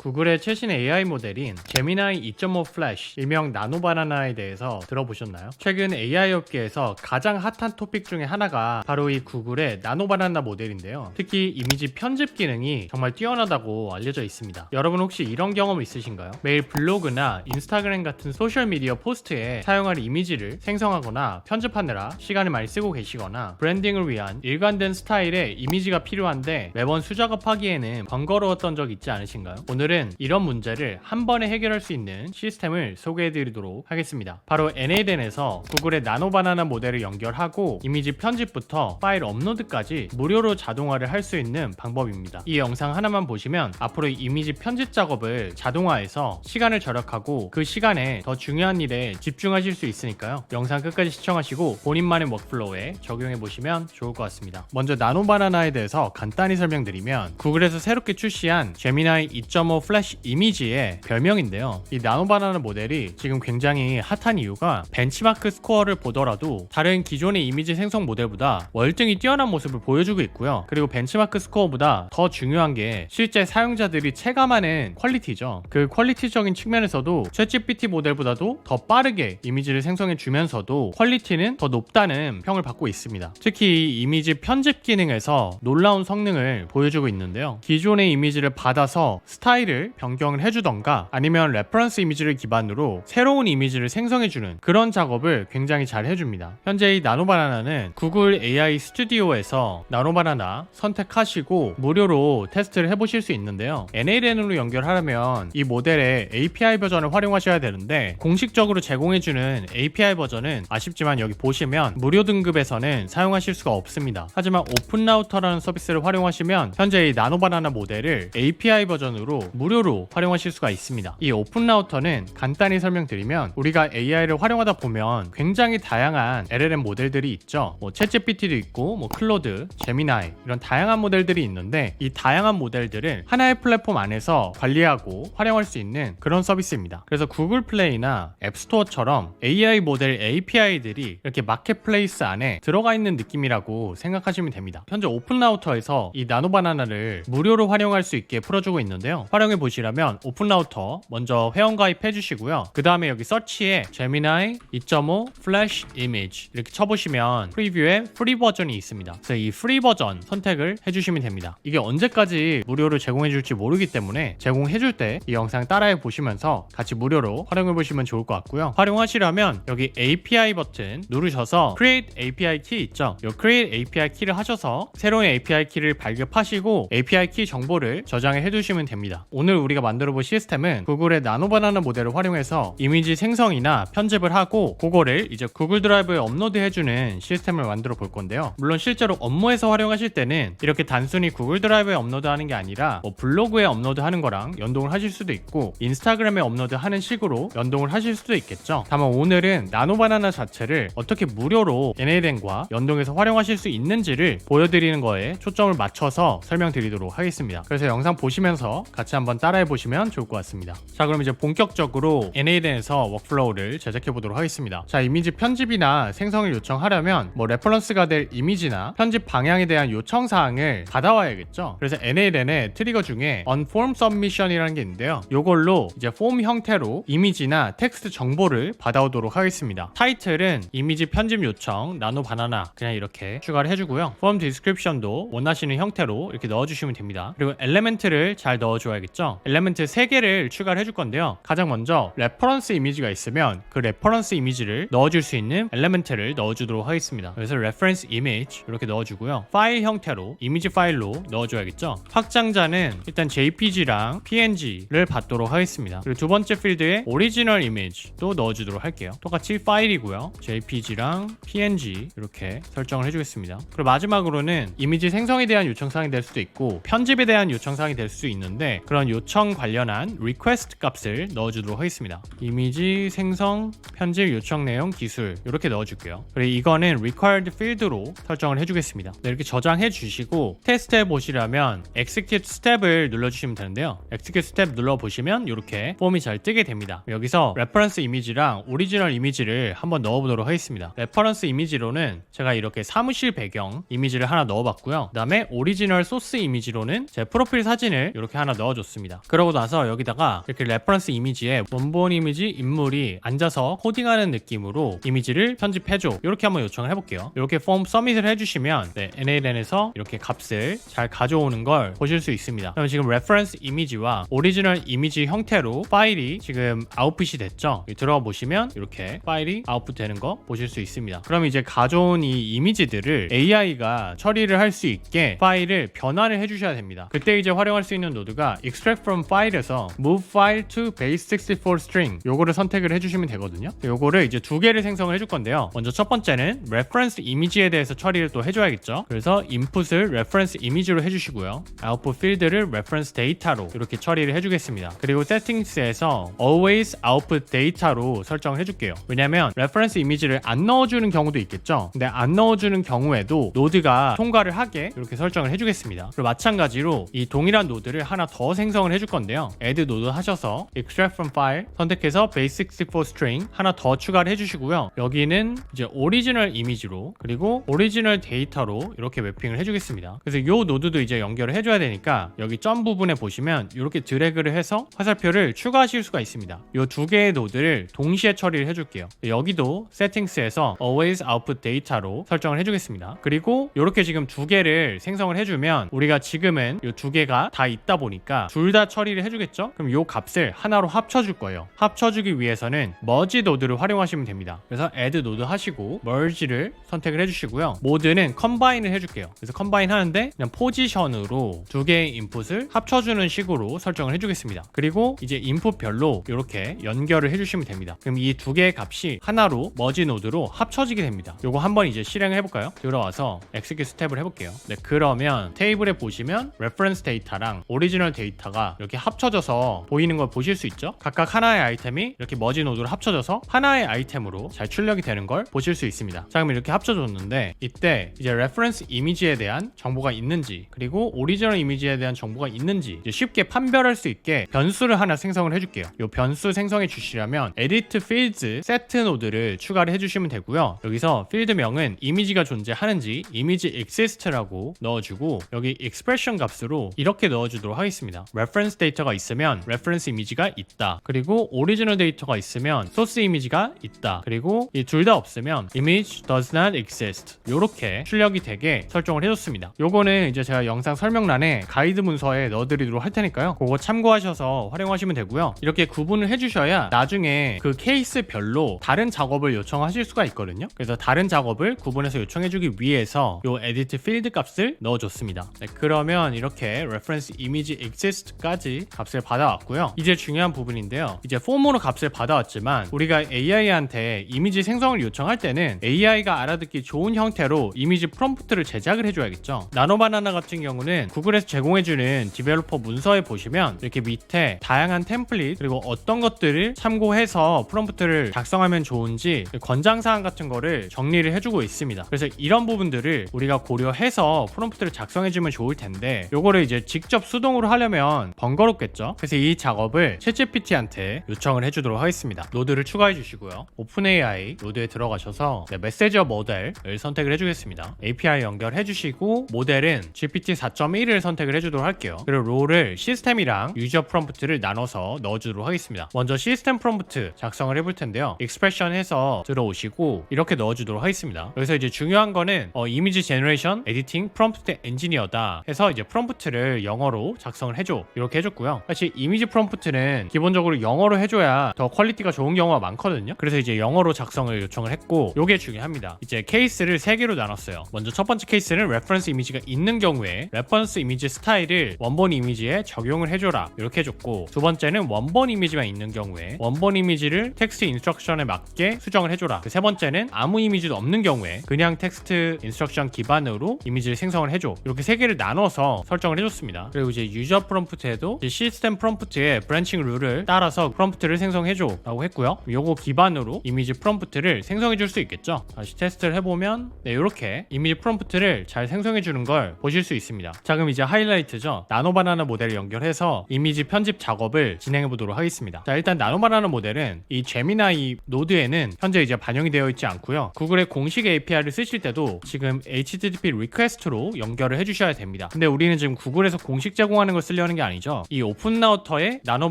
구글의 최신 AI 모델인 제미나이 2.5 플래시, 일명 나노바나나에 대해서 들어보셨나요? 최근 AI 업계에서 가장 핫한 토픽 중에 하나가 바로 이 구글의 나노바나나 모델인데요. 특히 이미지 편집 기능이 정말 뛰어나다고 알려져 있습니다. 여러분 혹시 이런 경험 있으신가요? 매일 블로그나 인스타그램 같은 소셜미디어 포스트에 사용할 이미지를 생성하거나 편집하느라 시간을 많이 쓰고 계시거나 브랜딩을 위한 일관된 스타일의 이미지가 필요한데 매번 수작업하기에는 번거로웠던 적 있지 않으신가요? 오늘 은 이런 문제를 한 번에 해결할 수 있는 시스템을 소개해 드리도록 하겠습니다. 바로 NADN에서 구글의 나노바나나 모델을 연결하고 이미지 편집부터 파일 업로드까지 무료로 자동화를 할 수 있는 방법입니다. 이 영상 하나만 보시면 앞으로 이 이미지 편집 작업을 자동화해서 시간을 절약하고 그 시간에 더 중요한 일에 집중하실 수 있으니까요. 영상 끝까지 시청하시고 본인만의 워크플로우에 적용해 보시면 좋을 것 같습니다. 먼저 나노바나나에 대해서 간단히 설명드리면 구글에서 새롭게 출시한 제미나이 2.5 플래시 이미지의 별명인데요. 이 나노 바나나 모델이 지금 굉장히 핫한 이유가 벤치마크 스코어를 보더라도 다른 기존의 이미지 생성 모델보다 월등히 뛰어난 모습을 보여주고 있고요. 그리고 벤치마크 스코어보다 더 중요한 게 실제 사용자들이 체감하는 퀄리티죠. 그 퀄리티적인 측면에서도 챗GPT 모델보다도 더 빠르게 이미지를 생성해 주면서도 퀄리티는 더 높다는 평을 받고 있습니다. 특히 이 이미지 편집 기능에서 놀라운 성능을 보여주고 있는데요. 기존의 이미지를 받아서 스타일 을 변경을 해주던가 아니면 레퍼런스 이미지를 기반으로 새로운 이미지를 생성해주는 그런 작업을 굉장히 잘 해줍니다. 현재 이 나노바나나는 구글 AI 스튜디오에서 나노바나나 선택하시고 무료로 테스트를 해보실 수 있는데요. NALN으로 연결하려면 이 모델의 API 버전을 활용하셔야 되는데 공식적으로 제공해주는 API 버전은 아쉽지만 여기 보시면 무료 등급에서는 사용하실 수가 없습니다. 하지만 오픈 라우터라는 서비스를 활용하시면 현재 이 나노바나나 모델을 API 버전으로 무료로 활용하실 수가 있습니다. 이 오픈 라우터는 간단히 설명드리면 우리가 AI를 활용하다 보면 굉장히 다양한 LLM 모델들이 있죠. 뭐 챗GPT도 있고 뭐 클로드, 제미나이 이런 다양한 모델들이 있는데 이 다양한 모델들을 하나의 플랫폼 안에서 관리하고 활용할 수 있는 그런 서비스입니다. 그래서 구글 플레이나 앱스토어처럼 AI 모델 API들이 이렇게 마켓플레이스 안에 들어가 있는 느낌이라고 생각하시면 됩니다. 현재 오픈 라우터에서 이 나노바나나를 무료로 활용할 수 있게 풀어주고 있는데요. 활용 해 보시려면 오픈 라우터 먼저 회원 가입해 주시고요. 그 다음에 여기 서치에 제미나이 2.5 플래시 이미지 이렇게 쳐보시면 프리뷰에 프리 버전이 있습니다. 그래서 이 프리 버전 선택을 해주시면 됩니다. 이게 언제까지 무료로 제공해 줄지 모르기 때문에 제공해 줄 때 이 영상 따라해 보시면서 같이 무료로 활용해 보시면 좋을 것 같고요. 활용하시려면 여기 API 버튼 누르셔서 Create API 키 있죠? 이 Create API 키를 하셔서 새로운 API 키를 발급하시고 API 키 정보를 저장해 해두시면 됩니다. 오늘 우리가 만들어 볼 시스템은 구글의 나노바나나 모델을 활용해서 이미지 생성이나 편집을 하고 그거를 이제 구글 드라이브에 업로드 해주는 시스템을 만들어 볼 건데요. 물론 실제로 업무에서 활용하실 때는 이렇게 단순히 구글 드라이브에 업로드하는 게 아니라 뭐 블로그에 업로드하는 거랑 연동을 하실 수도 있고 인스타그램에 업로드하는 식으로 연동을 하실 수도 있겠죠. 다만 오늘은 나노바나나 자체를 어떻게 무료로 NADN과 연동해서 활용하실 수 있는지를 보여드리는 거에 초점을 맞춰서 설명드리도록 하겠습니다. 그래서 영상 보시면서 같이 한번 따라해 보시면 좋을 것 같습니다. 자, 그럼 이제 본격적으로 NADN에서 워크플로우를 제작해 보도록 하겠습니다. 자, 이미지 편집이나 생성을 요청하려면 뭐 레퍼런스가 될 이미지나 편집 방향에 대한 요청 사항을 받아와야겠죠. 그래서 NADN의 트리거 중에 onform submission이라는 게 있는데요. 이걸로 이제 폼 형태로 이미지나 텍스트 정보를 받아오도록 하겠습니다. 타이틀은 이미지 편집 요청 나노 바나나 그냥 이렇게 추가를 해주고요. 폼 디스크립션도 원하시는 형태로 이렇게 넣어주시면 됩니다. 그리고 엘레멘트를 잘 넣어줘야겠죠. 엘레멘트 3개를 추가를 해줄 건데요. 가장 먼저 레퍼런스 이미지가 있으면 그 레퍼런스 이미지를 넣어줄 수 있는 엘레멘트를 넣어주도록 하겠습니다. 그래서 reference image 이렇게 넣어주고요. 파일 형태로 이미지 파일로 넣어줘야겠죠. 확장자는 일단 JPG랑 PNG를 받도록 하겠습니다. 그리고 두 번째 필드에 오리지널 이미지도 넣어주도록 할게요. 똑같이 파일이고요. JPG랑 PNG 이렇게 설정을 해주겠습니다. 그리고 마지막으로는 이미지 생성에 대한 요청사항이 될 수도 있고 편집에 대한 요청사항이 될 수 있는데 그런 요청 관련한 request 값을 넣어주도록 하겠습니다. 이미지 생성 편집 요청 내용 기술 이렇게 넣어줄게요. 그리고 이거는 required field로 설정을 해주겠습니다. 네, 이렇게 저장해 주시고 테스트해 보시려면 execute step을 눌러주시면 되는데요. execute step 눌러 보시면 이렇게 폼이 잘 뜨게 됩니다. 여기서 reference 이미지랑 오리지널 이미지를 한번 넣어보도록 하겠습니다. reference 이미지로는 제가 이렇게 사무실 배경 이미지를 하나 넣어봤고요. 그 다음에 오리지널 소스 이미지로는 제 프로필 사진을 이렇게 하나 넣어줬습니다. 좋습니다. 그러고 나서 여기다가 이렇게 레퍼런스 이미지에 원본 이미지 인물이 앉아서 코딩하는 느낌으로 이미지를 편집해줘. 이렇게 한번 요청을 해볼게요. 이렇게 폼 서밋을 해주시면 네, NALN에서 이렇게 값을 잘 가져오는 걸 보실 수 있습니다. 그럼 지금 레퍼런스 이미지와 오리지널 이미지 형태로 파일이 지금 아웃풋이 됐죠. 들어가 보시면 이렇게 파일이 아웃풋 되는 거 보실 수 있습니다. 그럼 이제 가져온 이 이미지들을 AI가 처리를 할 수 있게 파일을 변환을 해주셔야 됩니다. 그때 이제 활용할 수 있는 노드가 extract from file에서 move file to base64 string 요거를 선택을 해주시면 되거든요. 요거를 이제 두 개를 생성을 해줄 건데요. 먼저 첫 번째는 reference 이미지에 대해서 처리를 또 해줘야겠죠. 그래서 input을 reference 이미지로 해주시고요. output 필드를 reference 데이터로 이렇게 처리를 해주겠습니다. 그리고 settings에서 always output data로 설정을 해줄게요. 왜냐면 reference 이미지를 안 넣어주는 경우도 있겠죠. 근데 안 넣어주는 경우에도 노드가 통과를 하게 이렇게 설정을 해주겠습니다. 그리고 마찬가지로 이 동일한 노드를 하나 더 생성 을 해줄 건데요. add 노드 하셔서 extract from file 선택해서 base64 string 하나 더 추가를 해주시고요. 여기는 이제 오리지널 이미지로 그리고 오리지널 데이터로 이렇게 매핑을 해주겠습니다. 그래서 이 노드도 이제 연결을 해줘야 되니까 여기 점 부분에 보시면 이렇게 드래그를 해서 화살표를 추가하실 수가 있습니다. 이 두 개의 노드를 동시에 처리를 해줄게요. 여기도 세팅스에서 always output data로 설정을 해주겠습니다. 그리고 이렇게 지금 두 개를 생성을 해주면 우리가 지금은 이 두 개가 다 있다 보니까 둘 다 처리를 해주겠죠? 그럼 이 값을 하나로 합쳐줄 거예요. 합쳐주기 위해서는 merge 노드를 활용하시면 됩니다. 그래서 add 노드 하시고 merge를 선택을 해주시고요. 모드는 combin을 해줄게요. 그래서 combine 하는데 그냥 포지션으로 두 개의 인풋을 합쳐주는 식으로 설정을 해주겠습니다. 그리고 이제 인풋별로 이렇게 연결을 해주시면 됩니다. 그럼 이 두 개의 값이 하나로 머지 노드로 합쳐지게 됩니다. 요거 한번 이제 실행을 해볼까요? 들어와서 execute 스텝을 해볼게요. 네, 그러면 테이블에 보시면 reference 데이터랑 오리지널 데이터 가 이렇게 합쳐져서 보이는 걸 보실 수 있죠? 각각 하나의 아이템이 이렇게 머지 노드로 합쳐져서 하나의 아이템으로 잘 출력이 되는 걸 보실 수 있습니다. 자, 그럼 이렇게 합쳐졌는데 이때 이제 reference 이미지에 대한 정보가 있는지 그리고 오리지널 이미지에 대한 정보가 있는지 쉽게 판별할 수 있게 변수를 하나 생성을 해줄게요. 이 변수 생성해 주시려면 edit fields set 노드를 추가를 해주시면 되고요. 여기서 필드명은 이미지가 존재하는지 이미지 exist라고 넣어주고 여기 expression 값으로 이렇게 넣어주도록 하겠습니다. Reference 데이터가 있으면 reference 이미지가 있다. 그리고 오리지널 데이터가 있으면 source 이미지가 있다. 그리고 이 둘 다 없으면 image does not exist. 이렇게 출력이 되게 설정을 해줬습니다. 요거는 이제 제가 영상 설명란에 가이드 문서에 넣어드리도록 할 테니까요. 그거 참고하셔서 활용하시면 되고요. 이렇게 구분을 해주셔야 나중에 그 케이스별로 다른 작업을 요청하실 수가 있거든요. 그래서 다른 작업을 구분해서 요청해주기 위해서 요 edit field 값을 넣어줬습니다. 네, 그러면 이렇게 reference image exist 까지 값을 받아왔고요. 이제 중요한 부분인데요. 이제 폼으로 값을 받아왔지만 우리가 AI한테 이미지 생성을 요청할 때는 AI가 알아듣기 좋은 형태로 이미지 프롬프트를 제작을 해줘야겠죠. 나노바나나 같은 경우는 구글에서 제공해주는 디벨로퍼 문서에 보시면 이렇게 밑에 다양한 템플릿 그리고 어떤 것들을 참고해서 프롬프트를 작성하면 좋은지 권장사항 같은 거를 정리를 해주고 있습니다. 그래서 이런 부분들을 우리가 고려해서 프롬프트를 작성해주면 좋을 텐데 요거를 이제 직접 수동으로 하려면 번거롭겠죠. 그래서 이 작업을 챗GPT한테 요청을 해주도록 하겠습니다. 노드를 추가해 주시고요. 오픈AI 노드에 들어가셔서 네, 메시저 모델을 선택을 해주겠습니다. API 연결해 주시고 모델은 GPT 4.1을 선택을 해주도록 할게요. 그리고 롤을 시스템이랑 유저 프롬프트를 나눠서 넣어주도록 하겠습니다. 먼저 시스템 프롬프트 작성을 해볼 텐데요. 익스프레션 해서 들어오시고 이렇게 넣어주도록 하겠습니다. 여기서 이제 중요한 거는 어, 이미지 제너레이션 에디팅 프롬프트 엔지니어다 해서 이제 프롬프트를 영어로 작성을 해줘 이렇게 해줬고요. 사실 이미지 프롬프트는 기본적으로 영어로 해줘야 더 퀄리티가 좋은 경우가 많거든요. 그래서 이제 영어로 작성을 요청을 했고 요게 중요합니다. 이제 케이스를 세 개로 나눴어요. 먼저 첫 번째 케이스는 레퍼런스 이미지가 있는 경우에 레퍼런스 이미지 스타일을 원본 이미지에 적용을 해줘라 이렇게 해줬고 두 번째는 원본 이미지만 있는 경우에 원본 이미지를 텍스트 인스트럭션에 맞게 수정을 해줘라 그 세 번째는 아무 이미지도 없는 경우에 그냥 텍스트 인스트럭션 기반으로 이미지를 생성을 해줘 이렇게 세 개를 나눠서 설정을 해줬습니다 그리고 이제 유저 프롬프트 에도 이제 시스템 프롬프트의 브랜칭 룰을 따라서 프롬프트를 생성해줘 라고 했고요. 요거 기반으로 이미지 프롬프트를 생성해 줄 수 있겠죠? 다시 테스트를 해보면 네 이렇게 이미지 프롬프트를 잘 생성해 주는 걸 보실 수 있습니다. 자 그럼 이제 하이라이트죠? 나노바나나 모델을 연결해서 이미지 편집 작업을 진행해 보도록 하겠습니다. 자 일단 나노바나나 모델은 이 제미나이 노드에는 현재 이제 반영이 되어 있지 않고요. 구글의 공식 API를 쓰실 때도 지금 HTTP 리퀘스트로 연결을 해주셔야 됩니다. 근데 우리는 지금 구글에서 공식 제공하는 걸 쓰려는 게게 아니죠. 이 오픈 라우터의 나노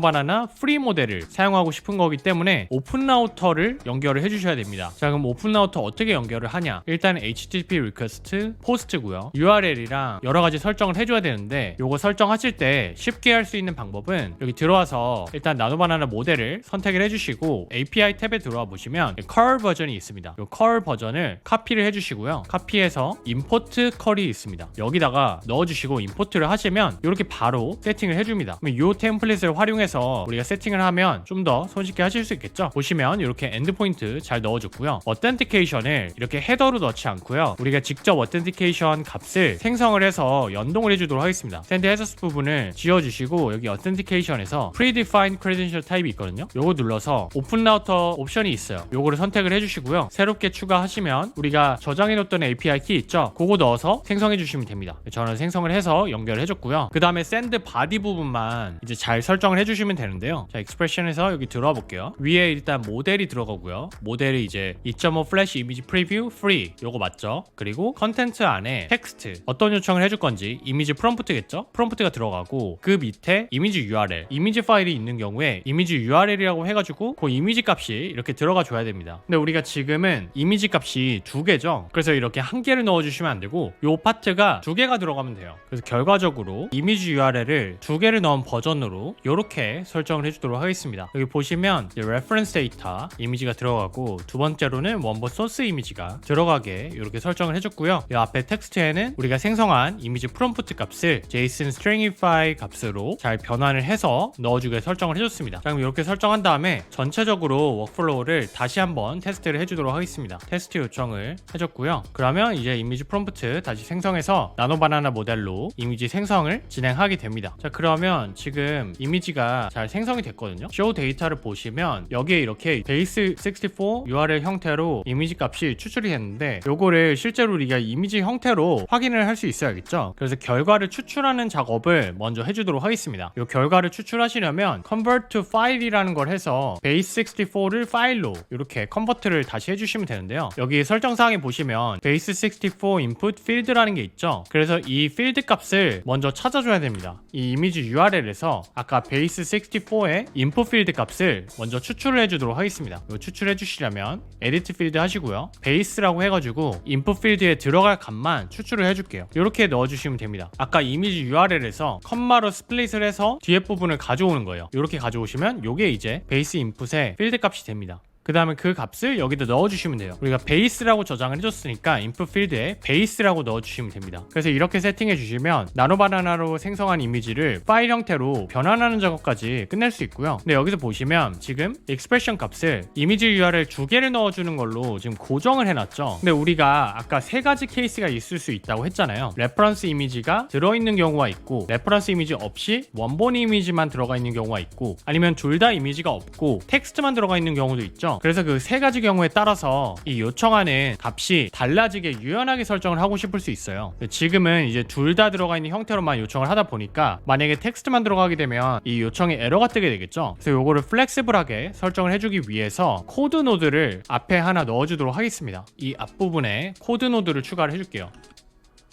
바나나 프리 모델을 사용하고 싶은 거기 때문에 오픈 라우터를 연결을 해주셔야 됩니다. 자 그럼 오픈 라우터 어떻게 연결을 하냐? 일단 HTTP 리퀘스트 포스트고요. URL이랑 여러 가지 설정을 해줘야 되는데 요거 설정하실 때 쉽게 할 수 있는 방법은 여기 들어와서 일단 나노 바나나 모델을 선택을 해주시고 API 탭에 들어와 보시면 컬 버전이 있습니다. 요컬 버전을 카피를 해주시고요. 카피해서 임포트 컬이 있습니다. 여기다가 넣어주시고 임포트를 하시면 이렇게 바로 세팅 을 해줍니다. 그럼 이 템플릿을 활용해서 우리가 세팅을 하면 좀 더 손쉽게 하실 수 있겠죠. 보시면 이렇게 엔드포인트 잘 넣어줬고요. 어텐티케이션을 이렇게 헤더로 넣지 않고요. 우리가 직접 어텐티케이션 값을 생성을 해서 연동을 해주도록 하겠습니다. 샌드 헤저스 부분을 지워주시고 여기 어텐티케이션에서 predefined credential 타입이 있거든요. 요거 눌러서 오픈 라우터 옵션이 있어요. 요거를 선택을 해주시고요. 새롭게 추가하시면 우리가 저장해놓던 API 키 있죠. 그거 넣어서 생성해 주시면 됩니다. 저는 생성을 해서 연결을 해줬고요. 그 다음에 샌드 바디 부분만 이제 잘 설정을 해주시면 되는데요. 자, 익스프레션에서 여기 들어와 볼게요. 위에 일단 모델이 들어가고요. 모델이 이제 2.5 플래시 이미지 프리뷰 프리 요거 맞죠? 그리고 컨텐츠 안에 텍스트 어떤 요청을 해줄 건지 이미지 프롬프트겠죠? 프롬프트가 들어가고 그 밑에 이미지 URL 이미지 파일이 있는 경우에 이미지 URL이라고 해가지고 그 이미지 값이 이렇게 들어가 줘야 됩니다. 근데 우리가 지금은 이미지 값이 두 개죠. 그래서 이렇게 한 개를 넣어주시면 안 되고 요 파트가 두 개가 들어가면 돼요. 그래서 결과적으로 이미지 URL을 두 개를 넣은 버전으로 이렇게 설정을 해주도록 하겠습니다. 여기 보시면 reference 데이터 이미지가 들어가고 두 번째로는 원본 소스 이미지가 들어가게 이렇게 설정을 해줬고요. 이 앞에 텍스트에는 우리가 생성한 이미지 프롬프트 값을 JSON stringify 값으로 잘 변환을 해서 넣어주게 설정을 해줬습니다. 자, 그럼 이렇게 설정한 다음에 전체적으로 워크플로우를 다시 한번 테스트를 해주도록 하겠습니다. 테스트 요청을 해줬고요. 그러면 이제 이미지 프롬프트 다시 생성해서 나노 바나나 모델로 이미지 생성을 진행하게 됩니다. 자, 그러면 지금 이미지가 잘 생성이 됐거든요. show 데이터를 보시면 여기에 이렇게 base 64 URL 형태로 이미지 값이 추출이 됐는데 요거를 실제로 우리가 이미지 형태로 확인을 할 수 있어야겠죠. 그래서 결과를 추출하는 작업을 먼저 해주도록 하겠습니다. 요 결과를 추출하시려면 convert to file이라는 걸 해서 base 64를 파일로 이렇게 컨버트를 다시 해주시면 되는데요. 여기 설정 사항에 보시면 base 64 input field라는 게 있죠. 그래서 이 필드 값을 먼저 찾아줘야 됩니다. 이 이미지 URL에서 아까 base 64의 input 필드 값을 먼저 추출을 해주도록 하겠습니다. 이 추출해 주시려면 edit 필드 하시고요. base라고 해가지고 input 필드에 들어갈 값만 추출을 해줄게요. 이렇게 넣어주시면 됩니다. 아까 이미지 URL에서 컴마로 스플릿을 해서 뒤에 부분을 가져오는 거예요. 이렇게 가져오시면 이게 이제 베이스 인풋의 필드 값이 됩니다. 그 다음에 그 값을 여기다 넣어주시면 돼요. 우리가 베이스라고 저장을 해줬으니까 인풋 필드에 베이스라고 넣어주시면 됩니다. 그래서 이렇게 세팅해 주시면 나노바나나로 생성한 이미지를 파일 형태로 변환하는 작업까지 끝낼 수 있고요. 근데 여기서 보시면 지금 익스프레션 값을 이미지 URL 두 개를 넣어주는 걸로 지금 고정을 해놨죠. 근데 우리가 아까 세 가지 케이스가 있을 수 있다고 했잖아요. 레퍼런스 이미지가 들어있는 경우가 있고 레퍼런스 이미지 없이 원본 이미지만 들어가 있는 경우가 있고 아니면 둘 다 이미지가 없고 텍스트만 들어가 있는 경우도 있죠. 그래서 그 세 가지 경우에 따라서 이 요청하는 값이 달라지게 유연하게 설정을 하고 싶을 수 있어요. 지금은 이제 둘 다 들어가 있는 형태로만 요청을 하다 보니까 만약에 텍스트만 들어가게 되면 이 요청에 에러가 뜨게 되겠죠. 그래서 요거를 플렉시블하게 설정을 해주기 위해서 코드 노드를 앞에 하나 넣어주도록 하겠습니다. 이 앞부분에 코드 노드를 추가를 해줄게요.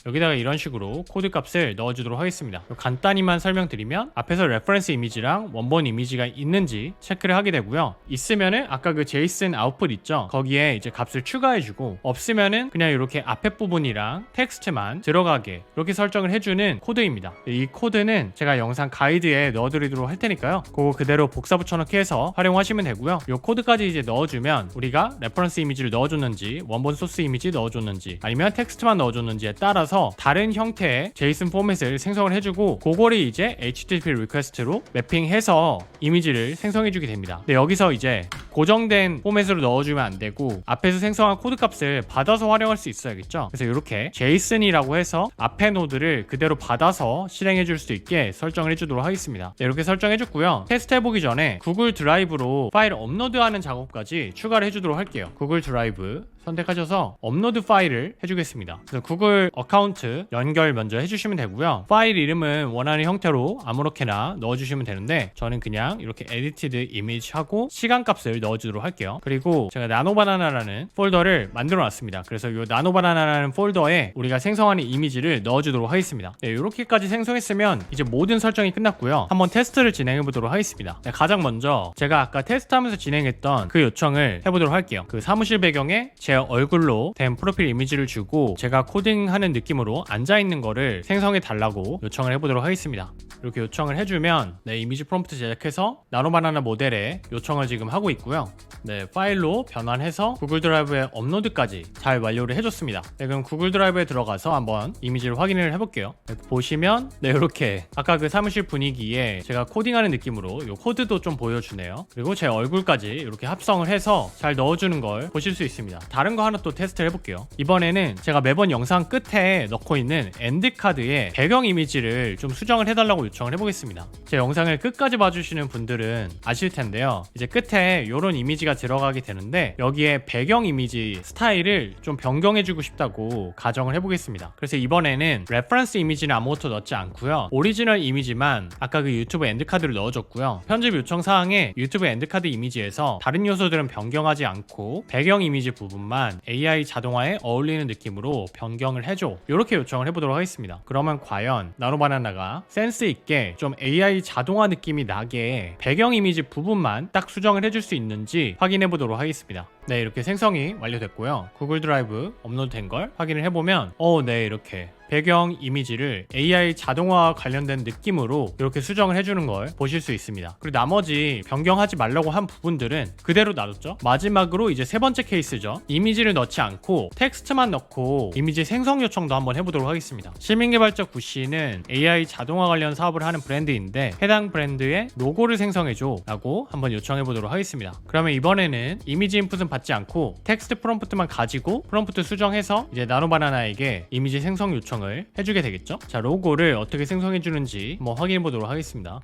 여기다가 이런 식으로 코드 값을 넣어주도록 하겠습니다. 간단히만 설명드리면 앞에서 레퍼런스 이미지랑 원본 이미지가 있는지 체크를 하게 되고요. 있으면은 아까 그 JSON 아웃풋 있죠? 거기에 이제 값을 추가해주고 없으면은 그냥 이렇게 앞에 부분이랑 텍스트만 들어가게 이렇게 설정을 해주는 코드입니다. 이 코드는 제가 영상 가이드에 넣어드리도록 할 테니까요. 그거 그대로 복사 붙여넣기 해서 활용하시면 되고요. 이 코드까지 이제 넣어주면 우리가 레퍼런스 이미지를 넣어줬는지 원본 소스 이미지 넣어줬는지 아니면 텍스트만 넣어줬는지에 따라서 다른 형태의 JSON 포맷을 생성을 해주고 그거를 이제 HTTP 리퀘스트로 매핑해서 이미지를 생성해주게 됩니다. 근데 여기서 이제 고정된 포맷으로 넣어주면 안 되고 앞에서 생성한 코드 값을 받아서 활용할 수 있어야겠죠. 그래서 이렇게 JSON이라고 해서 앞에 노드를 그대로 받아서 실행해 줄 수 있게 설정을 해주도록 하겠습니다. 네, 이렇게 설정해 줬고요. 테스트 해보기 전에 구글 드라이브로 파일 업로드하는 작업까지 추가를 해주도록 할게요. 구글 드라이브 선택하셔서 업로드 파일을 해주겠습니다. 그래서 구글 어카운트 연결 먼저 해주시면 되고요. 파일 이름은 원하는 형태로 아무렇게나 넣어주시면 되는데 저는 그냥 이렇게 에디티드 이미지 하고 시간값을 넣어주도록 할게요. 그리고 제가 나노바나나라는 폴더를 만들어 놨습니다. 그래서 이 나노바나나라는 폴더에 우리가 생성하는 이미지를 넣어주도록 하겠습니다. 네, 이렇게까지 생성했으면 이제 모든 설정이 끝났고요. 한번 테스트를 진행해 보도록 하겠습니다. 네, 가장 먼저 제가 아까 테스트하면서 진행했던 그 요청을 해보도록 할게요. 그 사무실 배경에 제 얼굴로 된 프로필 이미지를 주고 제가 코딩하는 느낌으로 앉아 있는 거를 생성해 달라고 요청을 해보도록 하겠습니다. 이렇게 요청을 해주면 네, 이미지 프롬프트 제작해서 나노바나나 모델에 요청을 지금 하고 있고요. 네, 파일로 변환해서 구글 드라이브에 업로드까지 잘 완료를 해줬습니다. 네, 그럼 구글 드라이브에 들어가서 한번 이미지를 확인을 해볼게요. 네, 보시면 네, 이렇게 아까 그 사무실 분위기에 제가 코딩하는 느낌으로 이 코드도 좀 보여주네요. 그리고 제 얼굴까지 이렇게 합성을 해서 잘 넣어주는 걸 보실 수 있습니다. 다른 거 하나 또 테스트를 해볼게요. 이번에는 제가 매번 영상 끝에 넣고 있는 엔드 카드에 배경 이미지를 좀 수정을 해달라고 요청을 해보겠습니다. 제 영상을 끝까지 봐주시는 분들은 아실 텐데요. 이제 끝에 이런 이미지가 들어가게 되는데 여기에 배경 이미지 스타일을 좀 변경해주고 싶다고 가정을 해보겠습니다. 그래서 이번에는 레퍼런스 이미지는 아무것도 넣지 않고요. 오리지널 이미지만 아까 그 유튜브 엔드카드를 넣어줬고요. 편집 요청 사항에 유튜브 엔드카드 이미지에서 다른 요소들은 변경하지 않고 배경 이미지 부분만 AI 자동화에 어울리는 느낌으로 변경을 해줘. 이렇게 요청을 해보도록 하겠습니다. 그러면 과연 나노바나나가 센스 있게 좀 AI 자동화 느낌이 나게 배경 이미지 부분만 딱 수정을 해줄 수 있는지 확인해 보도록 하겠습니다. 네, 이렇게 생성이 완료됐고요. 구글 드라이브 업로드 된 걸 확인을 해보면, 어, 네, 이렇게 배경 이미지를 AI 자동화 관련된 느낌으로 이렇게 수정을 해주는 걸 보실 수 있습니다. 그리고 나머지 변경하지 말라고 한 부분들은 그대로 놔뒀죠. 마지막으로 이제 세 번째 케이스죠. 이미지를 넣지 않고 텍스트만 넣고 이미지 생성 요청도 한번 해보도록 하겠습니다. 시민개발자 구씨는 AI 자동화 관련 사업을 하는 브랜드인데 해당 브랜드의 로고를 생성해줘 라고 한번 요청해 보도록 하겠습니다. 그러면 이번에는 이미지 인풋은 받지 않고 텍스트 프롬프트만 가지고 프롬프트 수정해서 이제 나노바나나에게 이미지 생성 요청 요청을 해주게 되겠죠? 자 로고를 어떻게 생성해 주는지 한번 확인해 보도록 하겠습니다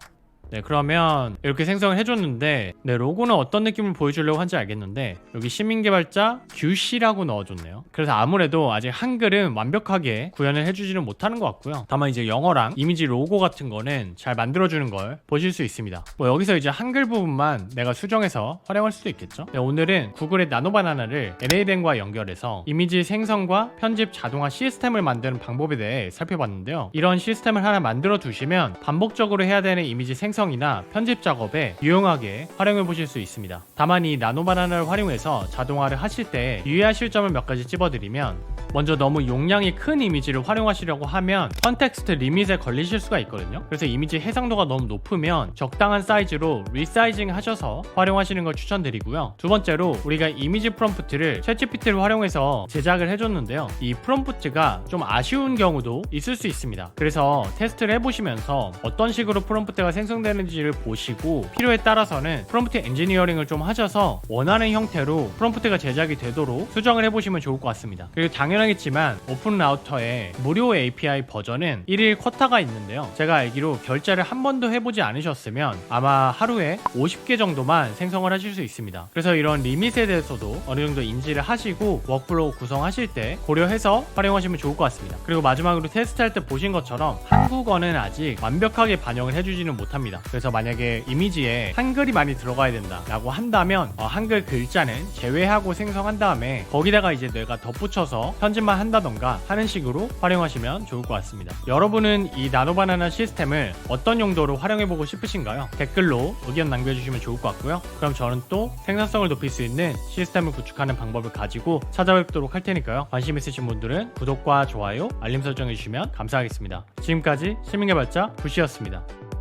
네 그러면 이렇게 생성을 해줬는데 네 로고는 어떤 느낌을 보여주려고 한지 알겠는데 여기 시민개발자 규씨라고 넣어줬네요. 그래서 아무래도 아직 한글은 완벽하게 구현을 해주지는 못하는 것 같고요. 다만 이제 영어랑 이미지 로고 같은 거는 잘 만들어주는 걸 보실 수 있습니다. 뭐 여기서 이제 한글 부분만 내가 수정해서 활용할 수도 있겠죠? 네, 오늘은 구글의 나노바나나를 NABen과 연결해서 이미지 생성과 편집 자동화 시스템을 만드는 방법에 대해 살펴봤는데요. 이런 시스템을 하나 만들어 두시면 반복적으로 해야 되는 이미지 생성 생성이나 편집 작업에 유용하게 활용해 보실 수 있습니다. 다만 이 나노 바나나를 활용해서 자동화를 하실 때 유의하실 점을 몇 가지 찝어드리면 먼저 너무 용량이 큰 이미지를 활용하시려고 하면 컨텍스트 리밋에 걸리실 수가 있거든요. 그래서 이미지 해상도가 너무 높으면 적당한 사이즈로 리사이징 하셔서 활용하시는 걸 추천드리고요. 두 번째로 우리가 이미지 프롬프트를 챗GPT를 활용해서 제작을 해줬는데요. 이 프롬프트가 좀 아쉬운 경우도 있을 수 있습니다. 그래서 테스트를 해보시면서 어떤 식으로 프롬프트가 생성되는 지를 보시고 필요에 따라서는 프롬프트 엔지니어링을 좀 하셔서 원하는 형태로 프롬프트가 제작이 되도록 수정을 해보시면 좋을 것 같습니다. 그리고 당연하겠지만 오픈 라우터의 무료 API 버전은 1일 쿼터가 있는데요. 제가 알기로 결제를 한 번도 해보지 않으셨으면 아마 하루에 50개 정도만 생성을 하실 수 있습니다. 그래서 이런 리밋에 대해서도 어느 정도 인지를 하시고 워크플로우 구성하실 때 고려해서 활용하시면 좋을 것 같습니다. 그리고 마지막으로 테스트할 때 보신 것처럼 한국어는 아직 완벽하게 반영을 해주지는 못합니다. 그래서 만약에 이미지에 한글이 많이 들어가야 된다라고 한다면 어, 한글 글자는 제외하고 생성한 다음에 거기다가 이제 내가 덧붙여서 현 편집만 한다던가 하는 식으로 활용하시면 좋을 것 같습니다. 여러분은 이 나노바나나 시스템을 어떤 용도로 활용해보고 싶으신가요? 댓글로 의견 남겨주시면 좋을 것 같고요. 그럼 저는 또 생산성을 높일 수 있는 시스템을 구축하는 방법을 가지고 찾아뵙도록 할 테니까요. 관심 있으신 분들은 구독과 좋아요, 알림 설정 해주시면 감사하겠습니다. 지금까지 시민개발자 부시였습니다.